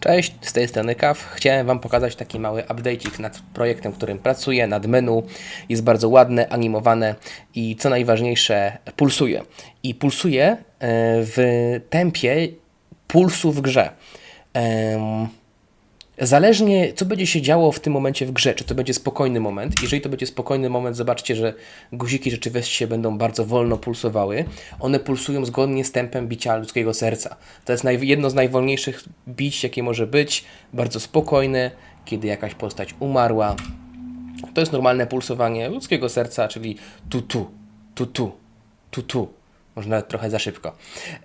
Cześć, z tej strony Kaw. Chciałem Wam pokazać taki mały update'ik nad projektem, którym pracuję, nad menu. Jest bardzo ładne, animowane i co najważniejsze, pulsuje. I pulsuje e, w tempie pulsu w grze. Em, Zależnie, co będzie się działo w tym momencie w grze, czy to będzie spokojny moment. Jeżeli to będzie spokojny moment, zobaczcie, że guziki rzeczywiście będą bardzo wolno pulsowały. One pulsują zgodnie z tempem bicia ludzkiego serca. To jest jedno z najwolniejszych bić, jakie może być. Bardzo spokojne, kiedy jakaś postać umarła. To jest normalne pulsowanie ludzkiego serca, czyli tu, tu, tu, tu, tu, tu. Może nawet trochę za szybko.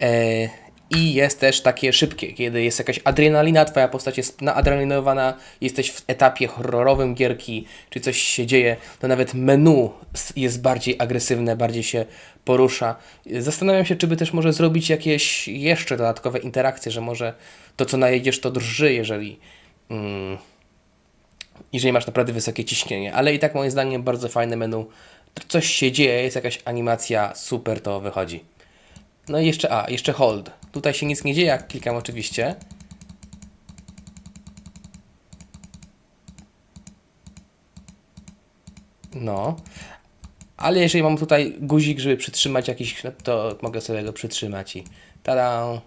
E, I jest też takie szybkie, kiedy jest jakaś adrenalina, twoja postać jest naadrenalinowana, jesteś w etapie horrorowym gierki, czy coś się dzieje, to nawet menu jest bardziej agresywne, bardziej się porusza. Zastanawiam się, czy by też może zrobić jakieś jeszcze dodatkowe interakcje, że może to, co najedziesz, to drży, jeżeli... Mm, jeżeli masz naprawdę wysokie ciśnienie, ale i tak moim zdaniem bardzo fajne menu. Coś się dzieje, jest jakaś animacja, super to wychodzi. No i jeszcze, a, jeszcze hold. Tutaj się nic nie dzieje, jak klikam oczywiście. No. Ale jeżeli mam tutaj guzik, żeby przytrzymać jakiś, no to mogę sobie go przytrzymać i tada.